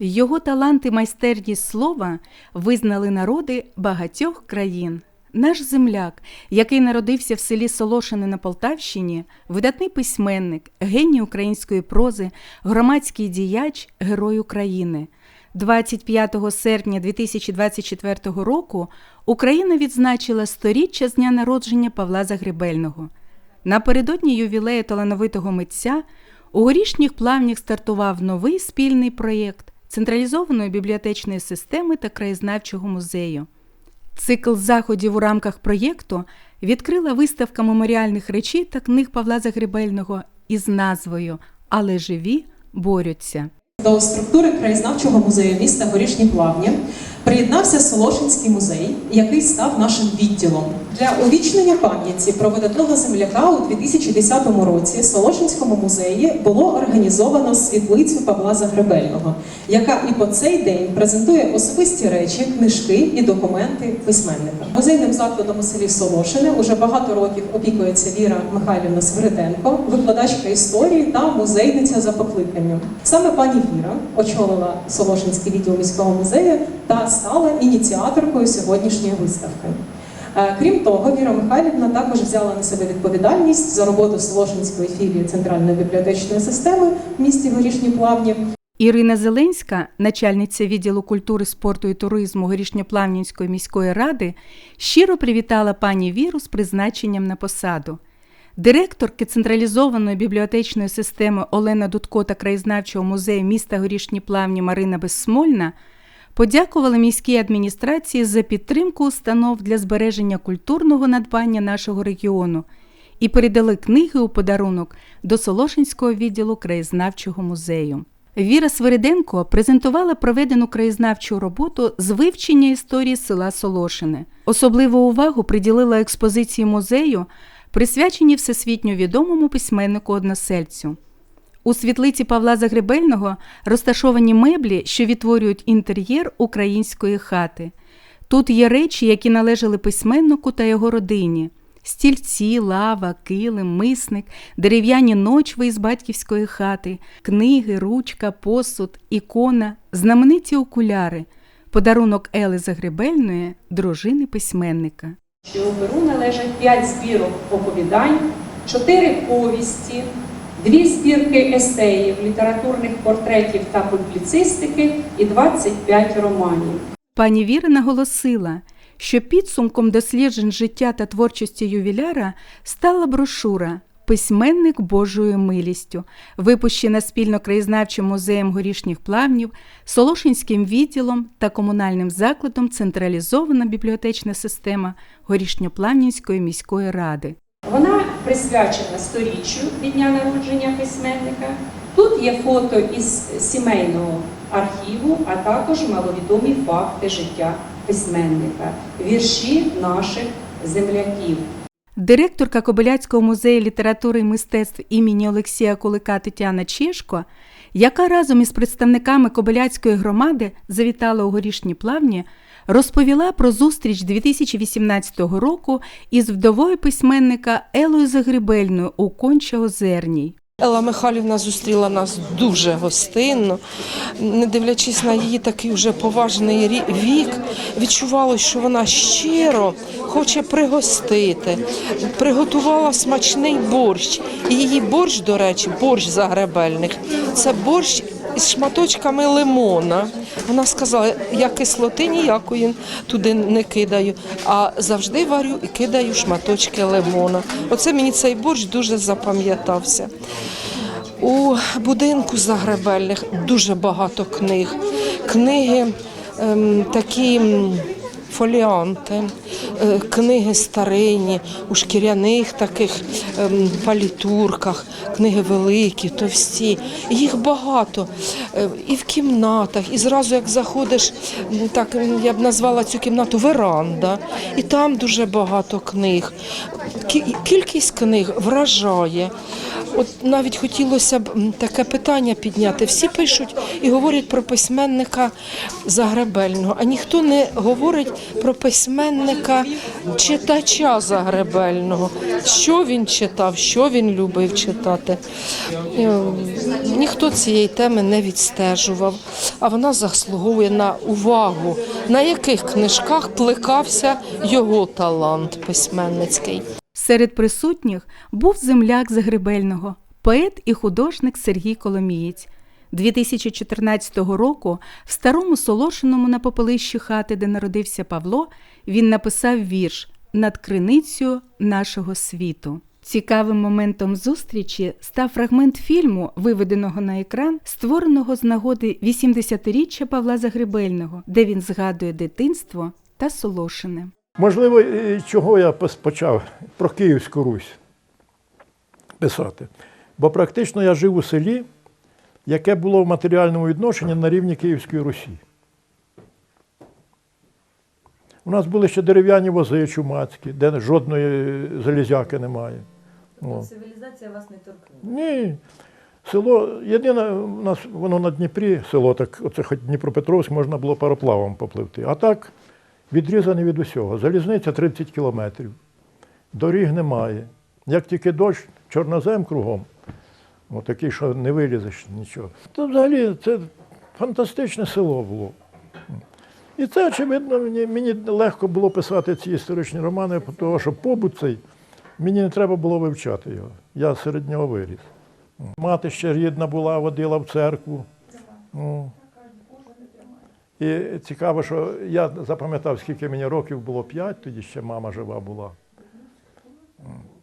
Його талант і майстерність слова визнали народи багатьох країн. Наш земляк, який народився в селі Солошине на Полтавщині, видатний письменник, геній української прози, громадський діяч, герой України. 25 серпня 2024 року Україна відзначила сторіччя з дня народження Павла Загребельного. Напередодні ювілею талановитого митця у горішніх плавнях стартував новий спільний проєкт централізованої бібліотечної системи та краєзнавчого музею. Цикл заходів у рамках проєкту відкрила виставка меморіальних речей та книг Павла Загребельного із назвою Але живі борються. До структури краєзнавчого музею міста Горішні Плавні приєднався Солошинський музей, який став нашим відділом. Для увічнення пам'яті про видатного земляка у 2010 році в Солошинському музеї було організовано світлицю Павла Загребельного, яка і по цей день презентує особисті речі, книжки і документи письменника. Музейним закладом у селі Солошине уже багато років опікується Віра Михайлівна Свириденко, викладачка історії та музейниця за покликанням. Саме пані Віра очолила Солошинський відділ міського музею та стала ініціаторкою сьогоднішньої виставки. Е, Крім того, Віра Михайлівна також взяла на себе відповідальність за роботу Солошинської філії Центральної бібліотечної системи в місті Горішні Плавні. Ірина Зеленська, начальниця відділу культури, спорту і туризму Горішньоплавнівської міської ради, щиро привітала пані Віру з призначенням на посаду. Директорки централізованої бібліотечної системи Олена Дудко та краєзнавчого музею міста Горішні Плавні Марина Безсмольна подякували міській адміністрації за підтримку установ для збереження культурного надбання нашого регіону і передали книги у подарунок до Солошинського відділу краєзнавчого музею. Віра Свириденко презентувала проведену краєзнавчу роботу з вивчення історії села Солошине. Особливу увагу приділила експозиції музею, присвячені всесвітньо відомому письменнику односельцю. У світлиці Павла Загребельного розташовані меблі, що відтворюють інтер'єр української хати. Тут є речі, які належали письменнику та його родині: стільці, лава, килим, мисник, дерев'яні ночви із батьківської хати, книги, ручка, посуд, ікона, знамениті окуляри, подарунок Ели Загребельної, дружини письменника. що у Перу належать 5 збірок оповідань, 4 повісті, дві збірки есеїв, літературних портретів та публіцистики і 25 романів. Пані Віра наголосила, що підсумком досліджень життя та творчості ювіляра стала брошура Письменник Божою милістю, випущена спільно краєзнавчим музеєм горішніх плавнів, Солошинським відділом та комунальним закладом Централізована бібліотечна система Горішньоплавнівської міської ради. Вона присвячена сторіччю від дня народження письменника. Тут є фото із сімейного архіву, а також маловідомі факти життя письменника, вірші наших земляків. Директорка Кобиляцького музею літератури і мистецтв імені Олексія Кулика Тетяна Чешко, яка разом із представниками Кобиляцької громади завітала у горішні плавні, розповіла про зустріч 2018 року із вдовою письменника Елою Загребельною у Конча-Озерній. Елла Михайлівна зустріла нас дуже гостинно, не дивлячись на її такий вже поважний вік, відчувалось, що вона щиро хоче пригостити. Приготувала смачний борщ. І її борщ, до речі, борщ загребельних. Це борщ із шматочками лимона. Вона сказала, я кислоти ніякої туди не кидаю, а завжди варю і кидаю шматочки лимона. Оце мені цей борщ дуже запам'ятався. У будинку загребельних дуже багато книг. Книги ем, такі. Фоліанти, е, книги старинні, у шкіряних таких ем, палітурках, книги великі, товсті. Їх багато е, і в кімнатах, і зразу як заходиш, так я б назвала цю кімнату веранда, і там дуже багато книг. Кі- Кількість книг вражає. От навіть хотілося б таке питання підняти. Всі пишуть і говорять про письменника Загребельного, а ніхто не говорить про письменника читача Загребельного. Що він читав, що він любив читати. Е, Ніхто цієї теми не відстежував, а вона заслуговує на увагу, на яких книжках плекався його талант письменницький. Серед присутніх був земляк Загребельного, поет і художник Сергій Коломієць. 2014 року в старому Солошиному на попелищі хати, де народився Павло, він написав вірш над криницею нашого світу. Цікавим моментом зустрічі став фрагмент фільму, виведеного на екран, створеного з нагоди 80-річчя Павла Загребельного, де він згадує дитинство та Солошине. Можливо, чого я почав про Київську Русь писати. Бо практично я жив у селі, яке було в матеріальному відношенні на рівні Київської Русі. У нас були ще дерев'яні вози чумацькі, де жодної залізяки немає. О. Цивілізація вас не торкнула. Ні. Село, єдине, у нас воно на Дніпрі, село, так оце хоч Дніпропетровськ можна було пароплавом попливти. А так відрізаний від усього. Залізниця 30 кілометрів. Доріг немає. Як тільки дощ, чорнозем кругом. О, такий, що не вилізеш нічого. То взагалі це фантастичне село було. І це, очевидно, мені, мені легко було писати ці історичні романи, тому що побут цей, мені не треба було вивчати його. Я серед нього виріс. Мати ще рідна була, водила в церкву. Ну. І цікаво, що я запам'ятав, скільки мені років було п'ять, тоді ще мама жива була.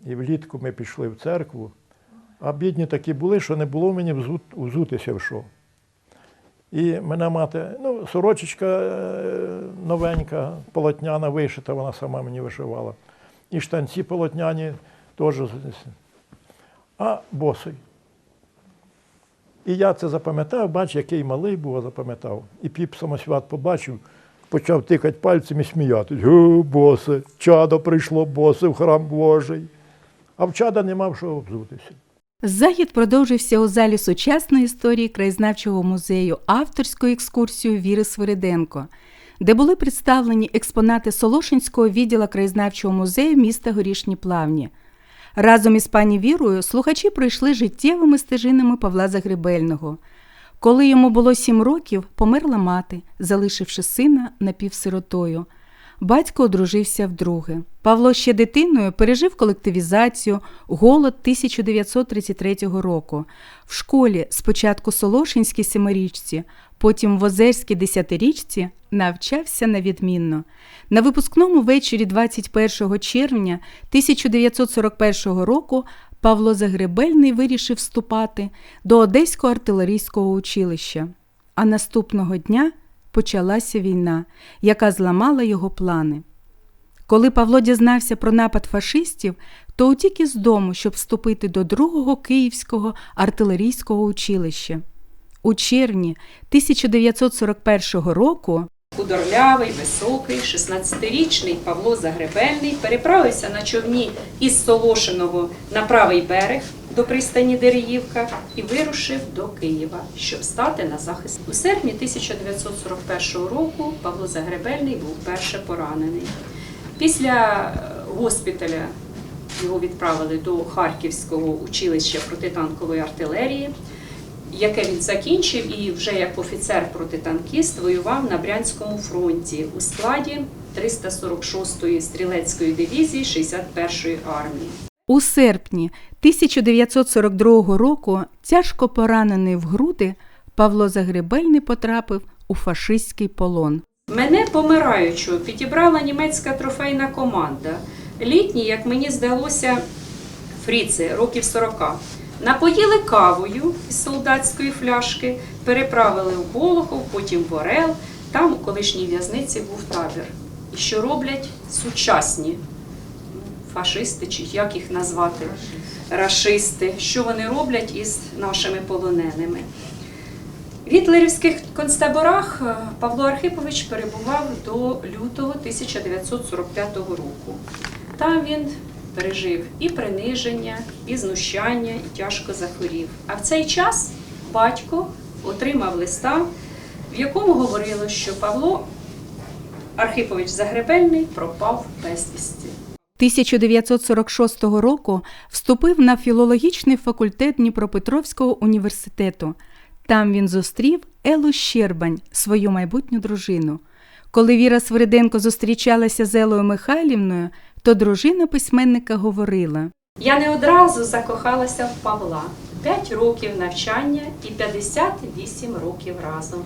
І влітку ми пішли в церкву, а бідні такі були, що не було мені взут, взутися в що. І мене мати, ну, сорочечка е, новенька, полотняна вишита, вона сама мені вишивала. І штанці полотняні теж. А босий. І я це запам'ятав, бач, який малий був, запам'ятав. І піп самосвят побачив, почав тикати пальцем і сміятись. О, босе, чадо прийшло, босе в храм Божий. А в чада не мав що обзутися. Захід продовжився у залі сучасної історії краєзнавчого музею авторською екскурсією Віри Свириденко, де були представлені експонати Солошинського відділу краєзнавчого музею міста Горішні Плавні. Разом із пані Вірою слухачі пройшли життєвими стежинами Павла Загребельного. Коли йому було сім років, померла мати, залишивши сина напівсиротою. Батько одружився вдруге. Павло ще дитиною пережив колективізацію, голод 1933 року. В школі спочатку Солошинській семирічці, потім в Озерській десятирічці навчався на відмінно. На випускному вечорі 21 червня 1941 року Павло Загребельний вирішив вступати до Одеського артилерійського училища. А наступного дня почалася війна, яка зламала його плани. Коли Павло дізнався про напад фашистів, то утік із дому, щоб вступити до другого Київського артилерійського училища. У червні 1941 року Худорлявий, високий, 16-річний Павло Загребельний переправився на човні із Солошиного на правий берег до пристані Дереївка і вирушив до Києва, щоб стати на захист. У серпні 1941 року Павло Загребельний був перше поранений. Після е, госпіталя його відправили до Харківського училища протитанкової артилерії яке він закінчив і вже як офіцер-протитанкіст воював на Брянському фронті у складі 346-ї стрілецької дивізії 61-ї армії. У серпні 1942 року, тяжко поранений в груди, Павло Загребельний потрапив у фашистський полон. Мене помираючого підібрала німецька трофейна команда. Літні, як мені здалося, фріци років 40. Напоїли кавою із солдатської фляшки, переправили в Болохов, потім в Орел. Там у колишній в'язниці був табір. І що роблять сучасні фашисти, чи як їх назвати, рашисти, що вони роблять із нашими полоненими. В гітлерівських концтаборах е, Павло Архипович перебував до лютого 1945 року. Там він пережив і приниження, і знущання, і тяжко захворів. А в цей час батько отримав листа, в якому говорило, що Павло Архипович Загребельний пропав безвісті. 1946 року вступив на філологічний факультет Дніпропетровського університету. Там він зустрів Елу Щербань, свою майбутню дружину. Коли Віра Свириденко зустрічалася з Елою Михайлівною, то дружина письменника говорила. Я не одразу закохалася в Павла. 5 років навчання і 58 років разом.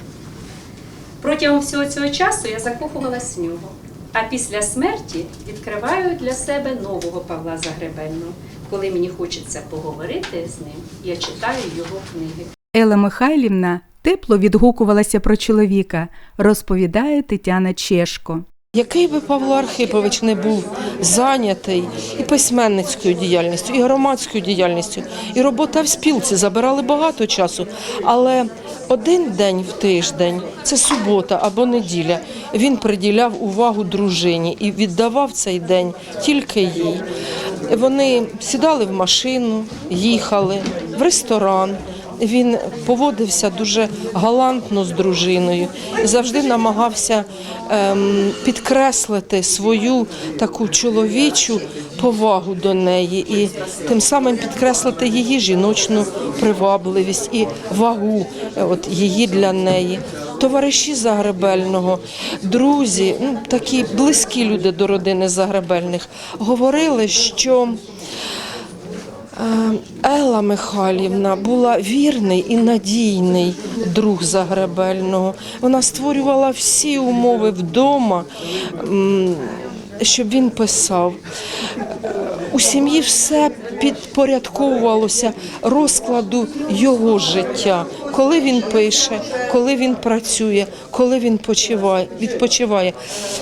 Протягом всього цього часу я закохувалась в нього. А після смерті відкриваю для себе нового Павла Загребельного. Коли мені хочеться поговорити з ним, я читаю його книги. Ела Михайлівна тепло відгукувалася про чоловіка, розповідає Тетяна Чешко. Який би Павло Архипович не був зайнятий і письменницькою діяльністю, і громадською діяльністю, і робота в спілці забирали багато часу. Але один день в тиждень, це субота або неділя, він приділяв увагу дружині і віддавав цей день тільки їй. Вони сідали в машину, їхали в ресторан. Він поводився дуже галантно з дружиною і завжди намагався ем, підкреслити свою таку чоловічу повагу до неї і тим самим підкреслити її жіночну привабливість і вагу е, от, її для неї. Товариші Загребельного, друзі, ну, такі близькі люди до родини Загребельних, говорили, що Елла Михайлівна була вірний і надійний друг Загребельного. Вона створювала всі умови вдома, щоб він писав. Е, У сім'ї все підпорядковувалося розкладу його життя, коли він пише, коли він працює, коли він відпочиває.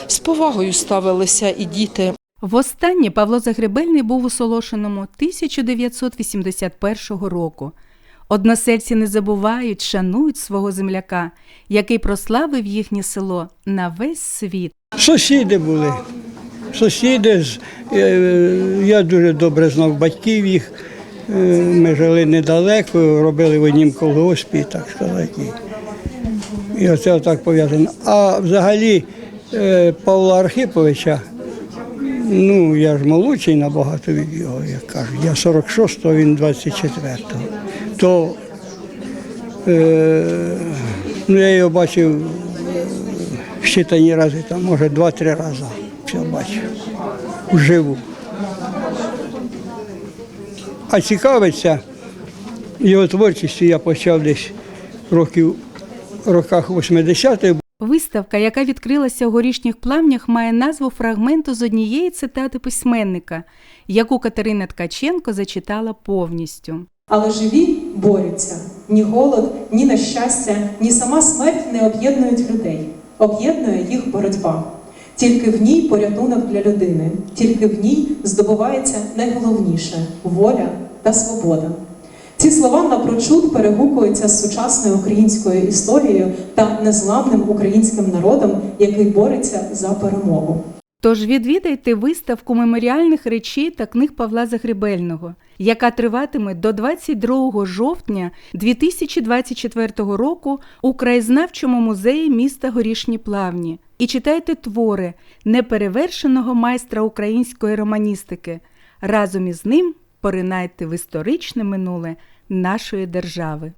З повагою ставилися і діти Востаннє Павло Загребельний був у Солошиному 1981 року. Односельці не забувають, шанують свого земляка, який прославив їхнє село на весь світ. Сусіди були. Сусіди, е, я дуже добре знав батьків їх. Е, Ми жили недалеко, робили в однім колгоспі, так сказати. І оце отак пов'язано. А взагалі е, Павла Архиповича, ну я ж молодший набагато від його, як кажуть. Я 46-го, він 24-го. То е, ну, я його бачив щитані рази, там, може, два-три рази все бачив. Вживу. А цікавиться його творчістю я почав десь років роках 80-х. Виставка, яка відкрилася у горішніх плавнях, має назву фрагменту з однієї цитати письменника, яку Катерина Ткаченко зачитала повністю. Але живі борються. Ні голод, ні нещастя, ні сама смерть не об'єднують людей. Об'єднує їх боротьба. Тільки в ній порятунок для людини, тільки в ній здобувається найголовніше воля та свобода. Ці слова напрочуд перегукуються з сучасною українською історією та незламним українським народом, який бореться за перемогу. Тож відвідайте виставку меморіальних речей та книг Павла Загребельного, яка триватиме до 22 жовтня 2024 року у краєзнавчому музеї міста Горішні Плавні. І читайте твори неперевершеного майстра української романістики. Разом із ним поринайте в історичне минуле нашої держави.